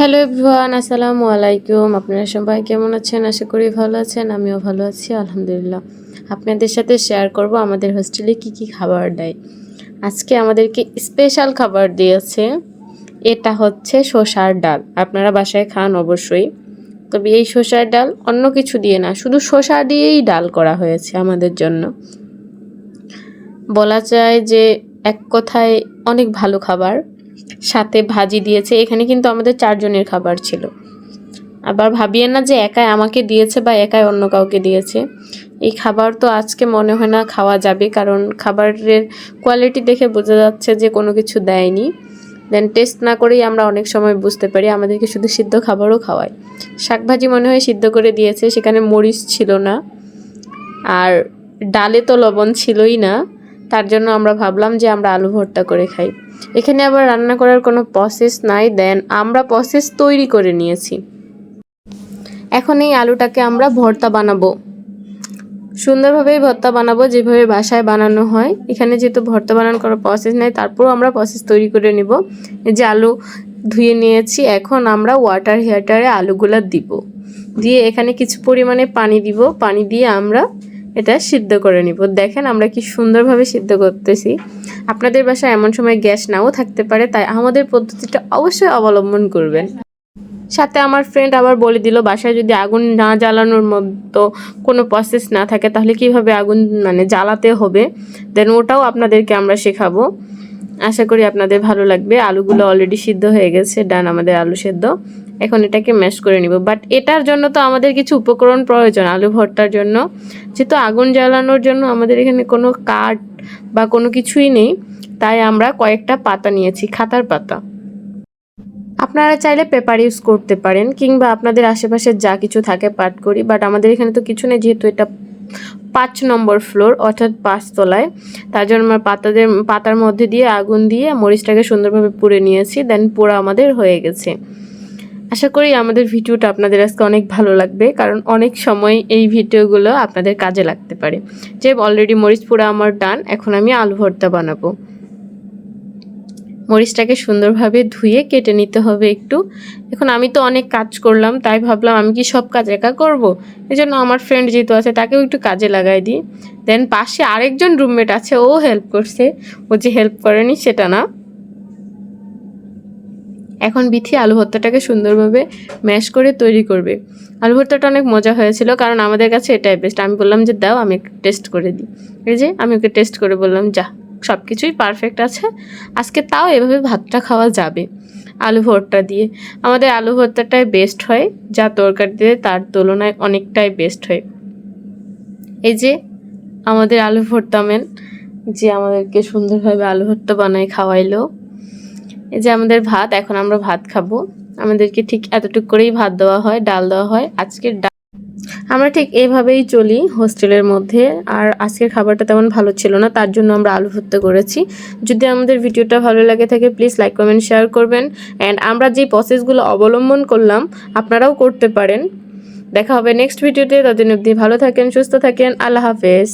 Hello everyone, আসসালামু আলাইকুম। আপনারা সবাই কেমন আছেন? আশা করি ভালো আছেন, আমিও ভালো আছি, আলহামদুলিল্লাহ। আপনাদের সাথে শেয়ার করব আমাদের হোস্টেলে কি কি খাবার দেয়। আজকে আমাদেরকে স্পেশাল খাবার দিয়েছে, এটা হচ্ছে শসার ডাল। আপনারা বাসায় খান অবশ্যই। তবে এই শসার ডাল অন্য কিছু দিয়ে না, শুধু শসা দিয়েই ডাল করা হয়েছে আমাদের জন্য। বলা যায় যে এক কথায় অনেক ভালো খাবার। সাথে ভাজি দিয়েছে। এখানে কিন্তু আমাদের চারজনের খাবার ছিল। আবার ভাবিয়ে না যে একাই আমাকে দিয়েছে বা একাই অন্য কাউকে দিয়েছে। এই খাবার তো আজকে মনে হয় না খাওয়া যাবে, কারণ খাবারের কোয়ালিটি দেখে বোঝা যাচ্ছে যে কোনো কিছু দেয়নি। দেন টেস্ট না করেই আমরা অনেক সময় বুঝতে পারি আমাদেরকে শুধু সিদ্ধ খাবারও খাওয়ায়। শাকভাজি মনে হয় সিদ্ধ করে দিয়েছে, সেখানে মরিচ ছিল না। আর ডালে তো লবণ ছিলই না। তার জন্য আমরা ভাবলাম যে আমরা আলু ভর্তা করে খাই। এখানে আবার রান্না করার কোনো প্রসেস নাই দেন আমরা প্রসেস তৈরি করে নিয়েছি। এখন এই আলুটাকে আমরা ভর্তা বানাবো। সুন্দরভাবেই ভর্তা বানাবো, যেভাবে বাসায় বানানো হয়। এখানে যেহেতু ভর্তা বানানোর কোনো প্রসেস নেই, তারপরও আমরা প্রসেস তৈরি করে নিব। যে আলু ধুয়ে নিয়েছি, এখন আমরা ওয়াটার হিয়াটারে আলুগুলা দিব। দিয়ে এখানে কিছু পরিমাণে পানি দিব। পানি দিয়ে আমরা এটা সিদ্ধ করে নিব। দেখেন আমরা কি সুন্দরভাবে সিদ্ধ করতেছি। আপনাদের বাসায় এমন সময় গ্যাস নাও থাকতে পারে, তাই আমাদের পদ্ধতিটা অবশ্যই অবলম্বন করবেন। সাথে আমার ফ্রেন্ড আবার বলে দিল, বাসায় যদি আগুন না জ্বালানোর মতো কোনো প্রসেস না থাকে, তাহলে কীভাবে আগুন মানে জ্বালাতে হবে? দেন ওটাও আপনাদেরকে আমরা শেখাবো। আশা করি আপনাদের ভালো লাগবে। আলুগুলো অলরেডি সিদ্ধ হয়ে গেছে ডান আমাদের আলু সেদ্ধ। এখন এটাকে ম্যাশ করে নিব। বাট এটার জন্য তো আমাদের কিছু উপকরণ প্রয়োজন, আলু ভর্তার জন্য। যেহেতু আগুন জ্বালানোর জন্য আমাদের এখানে কোনো কাঠ বা কোনো কিছুই নেই, তাই আমরা কয়েকটা পাতা নিয়েছি, খাতার পাতা। আপনারা চাইলে পেপার ইউজ করতে পারেন, কিংবা আপনাদের আশেপাশে যা কিছু থাকে পাঠ করি বাট আমাদের এখানে তো কিছু নেই, যেহেতু এটা পাঁচ নম্বর ফ্লোর অর্থাৎ পাঁচতলায়। তার জন্য আমরা পাতাদের, পাতার মধ্যে দিয়ে আগুন দিয়ে মরিচটাকে সুন্দরভাবে পুড়ে নিয়েছি দেন পোড়া আমাদের হয়ে গেছে। আশা করি আমাদের ভিডিওটা আপনাদের আজকে অনেক ভালো লাগবে, কারণ অনেক সময় এই ভিডিওগুলো আপনাদের কাজে লাগতে পারে। যে অলরেডি মরিচ পোড়া আমার ডান, এখন আমি আলু ভর্তা বানাবো। মরিচটাকে সুন্দরভাবে ধুয়ে কেটে নিতে হবে একটু। এখন আমি তো অনেক কাজ করলাম, তাই ভাবলাম আমি কি সব কাজ একা করব? এই জন্য আমার ফ্রেন্ড যেহেতু আছে, তাকেও একটু কাজে লাগাই দিই। দেন পাশে আরেকজন রুমমেট আছে, ও হেল্প করছে। ও যে হেল্প করেনি, সেটা না। এখন বিথি আলু ভর্তাটাকে সুন্দরভাবে ম্যাশ করে তৈরি করবে। আলু ভর্তাটা অনেক মজা হয়েছিল কারণ আমাদের কাছে এটাই বেস্ট আমি বললাম যে, দাও, আমি টেস্ট করে দিই। এই যে, আমি ওকে টেস্ট করে বললাম, যা সব কিছুই পারফেক্ট আছে। আজকে তাও এভাবে ভাতটা খাওয়া যাবে। আলু ভর্তা দিয়ে। আমাদের আলু ভর্তাটাই বেস্ট হয়, যা তরকারি দিয়ে তার তুলনায় অনেকটাই বেস্ট হয়। এই যে, আমাদের আলু ভর্তা মেন যে আমাদেরকে সুন্দরভাবে আলু ভর্তা বানায় খাওয়াইলো। এই যে আমাদের ভাত, এখন আমরা ভাত খাব। আমাদেরকে ঠিক এতটুকু করেই ভাত দেওয়া হয়, ডাল দেওয়া হয়। আজকের ডাল আমরা ঠিক এভাবেই চলি হোস্টেলের মধ্যে, আর আজকের খাবারটা তেমন ভালো ছিল না, তার জন্য আমরা আলু ভর্তা করেছি। যদি আমাদের ভিডিওটা ভালো লাগে থাকে প্লিজ লাইক কমেন্ট শেয়ার করবেন। অ্যান্ড আমরা যে প্রসেসগুলো অবলম্বন করলাম, আপনারাও করতে পারেন। দেখা হবে নেক্সট ভিডিওতে ততদিন অবধি ভালো থাকেন, সুস্থ থাকেন, আল্লাহ হাফেজ।